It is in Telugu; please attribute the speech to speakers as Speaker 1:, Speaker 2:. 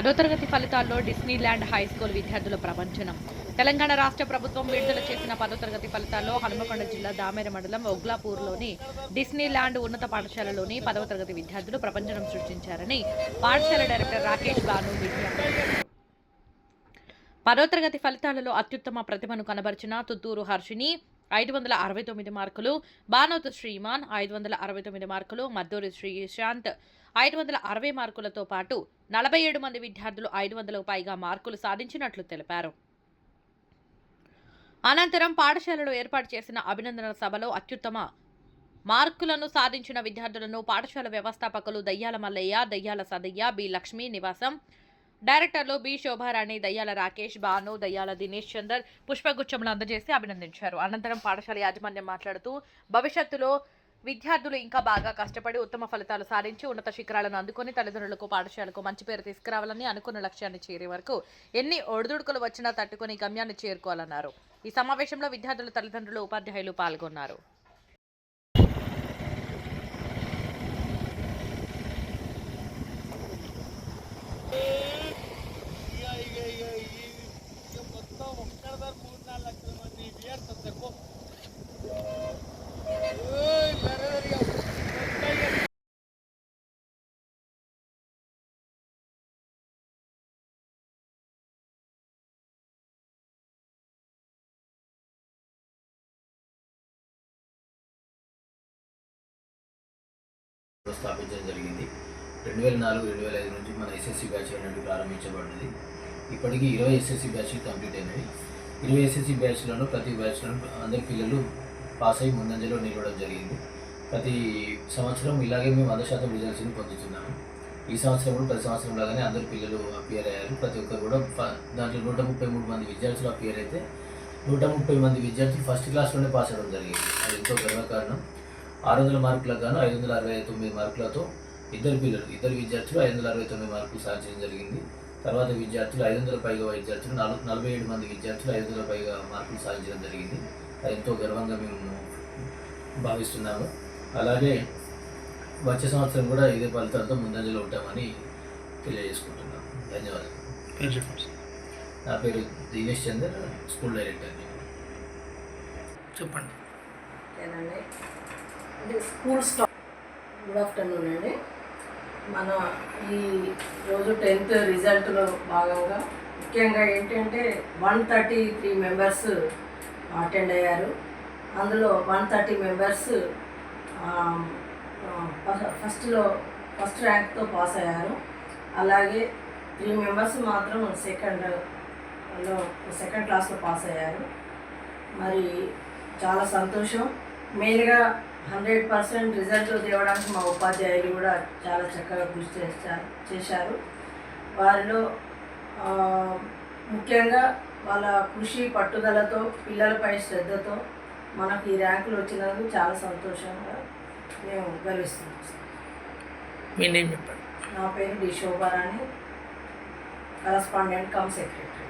Speaker 1: పదో తరగతి ఫలితాల్లో డిస్నీ ల్యాండ్ హై స్కూల్ విద్యార్థుల ప్రపంచనం తెలంగాణ రాష్ట్ర ప్రభుత్వం విడుదల చేసిన పదో తరగతి ఫలితాల్లో హనుమకొండ జిల్లా దామెర మండలం ఒగ్లాపూర్లోని డిస్నీ ల్యాండ్ ఉన్నత పాఠశాలలోని పదవ తరగతి విద్యార్థులు ప్రపంచనం సృష్టించారని పాఠశాల డైరెక్టర్ రాకేష్ బాను మీడియా పదో తరగతి ఫలితాలలో అత్యుత్తమ ప్రతిభను కనబరిచిన తుత్తూరు హర్షిని ఐదు వందల అరవై తొమ్మిది మార్కులు బానోత్ శ్రీమాన్ ఐదు వందల అరవై తొమ్మిది మార్కులు మద్దూరి శ్రీశాంత్ ఐదు వందల అరవై మార్కులతో పాటు నలభై ఏడు మంది విద్యార్థులు ఐదు వందలకు పైగా మార్కులు సాధించినట్లు తెలిపారు. అనంతరం పాఠశాలలో ఏర్పాటు చేసిన అభినందన సభలో అత్యుత్తమ మార్కులను సాధించిన విద్యార్థులను పాఠశాల వ్యవస్థాపకులు దయ్యాల మల్లయ్య దయ్యాల సదయ్య బి లక్ష్మీ నివాసం డైరెక్టర్లు బి శోభారాణి దయ్యాల రాకేష్ బాను దయ్యాల దినేష్ చందర్ పుష్పగుచ్చములు అందజేసి అభినందించారు. అనంతరం పాఠశాల యాజమాన్యం మాట్లాడుతూ భవిష్యత్తులో విద్యార్థులు ఇంకా బాగా కష్టపడి ఉత్తమ ఫలితాలు సాధించి ఉన్నత శిఖరాలను అందుకొని తల్లిదండ్రులకు పాఠశాలకు మంచి పేరు తీసుకురావాలని అనుకున్న లక్ష్యాన్ని చేరే వరకు ఎన్ని ఒడిదుడుకులు వచ్చినా తట్టుకొని గమ్యాన్ని చేరుకోవాలన్నారు. ఈ సమావేశంలో విద్యార్థుల తల్లిదండ్రులు ఉపాధ్యాయులు పాల్గొన్నారు
Speaker 2: ఇక ఇక ఇక ఇక మొత్తం ఒక్కడదారు మూడు నాలుగు లక్షల మంది బియర్స్ వస్తారు పో ఓయ్, లరదరిగా. మొత్తం ఇక
Speaker 3: స్థాపించడం జరిగింది. రెండు వేల నాలుగు రెండు వేల ఐదు నుంచి మన ఎస్ఎస్సి బ్యాచ్ అనేది ప్రారంభించబడినది ఇప్పటికీ ఇరవై ఎస్ఎస్సి బ్యాచ్లు కంప్లీట్ అయినాయి. ఇరవై ఎస్ఎస్సి బ్యాచ్లను ప్రతి బ్యాచ్లను అందరి పిల్లలు పాస్ అయ్యి ముందంజలో నిలవడం జరిగింది. ప్రతి సంవత్సరం ఇలాగే మేము వంద శాతం రిజల్ట్స్ని పొందుతున్నాము. ఈ సంవత్సరం కూడా ప్రతి సంవత్సరం లాగానే అందరు పిల్లలు అపియర్ అయ్యారు. ప్రతి ఒక్కరు కూడా దాంట్లో నూట ముప్పై మూడు మంది విద్యార్థులు అపియర్ అయితే నూట ముప్పై మంది విద్యార్థులు ఫస్ట్ క్లాస్లోనే పాస్ అవ్వడం జరిగింది. అది ఎంతో గర్వకారణం. ఆరు వందల మార్కులకు గాను ఐదు వందల అరవై తొమ్మిది మార్కులతో ఇద్దరు పిల్లలు ఇద్దరు విద్యార్థులు ఐదు వందల అరవై తొమ్మిది మార్కులు సాధించడం జరిగింది. తర్వాత విద్యార్థులు ఐదు వందల పైగా విద్యార్థులు నాలుగు నలభై ఏడు మంది విద్యార్థులు ఐదు వందల పైగా మార్కులు సాధించడం జరిగింది. అది ఎంతో గర్వంగా మేము భావిస్తున్నాము. అలాగే వచ్చే సంవత్సరం కూడా ఇదే ఫలితాలతో ముందంజలో ఉంటామని తెలియజేసుకుంటున్నాము. ధన్యవాదాలు. నా పేరు దినేష్ చందర్ స్కూల్ డైరెక్టర్.
Speaker 2: చెప్పండి.
Speaker 4: School staff. గుడ్ ఆఫ్టర్నూన్ అండి. మన ఈ రోజు టెన్త్ రిజల్ట్లో భాగంగా ముఖ్యంగా ఏంటంటే one thirty three members attend అయ్యారు. అందులో వన్ థర్టీ మెంబర్స్ ఫస్ట్లో ఫస్ట్ ర్యాంక్తో పాస్ అయ్యారు. అలాగే త్రీ మెంబర్స్ మాత్రం సెకండ్లో సెకండ్ క్లాస్లో పాస్ అయ్యారు. మరి చాలా సంతోషం. మెయిన్గా హండ్రెడ్ పర్సెంట్ రిజల్ట్ తేవడానికి మా ఉపాధ్యాయులు కూడా చాలా చక్కగా కృషి చేశారు చేశారు. వారిలో ముఖ్యంగా వాళ్ళ కృషి పట్టుదలతో పిల్లలపై శ్రద్ధతో మనకు ఈ ర్యాంకులు వచ్చినందుకు చాలా సంతోషంగా మేము గర్విస్తున్నాం.
Speaker 2: మీ నేమ్ చెప్పండి.
Speaker 4: నా పేరు D Shobharani correspondent cum secretary.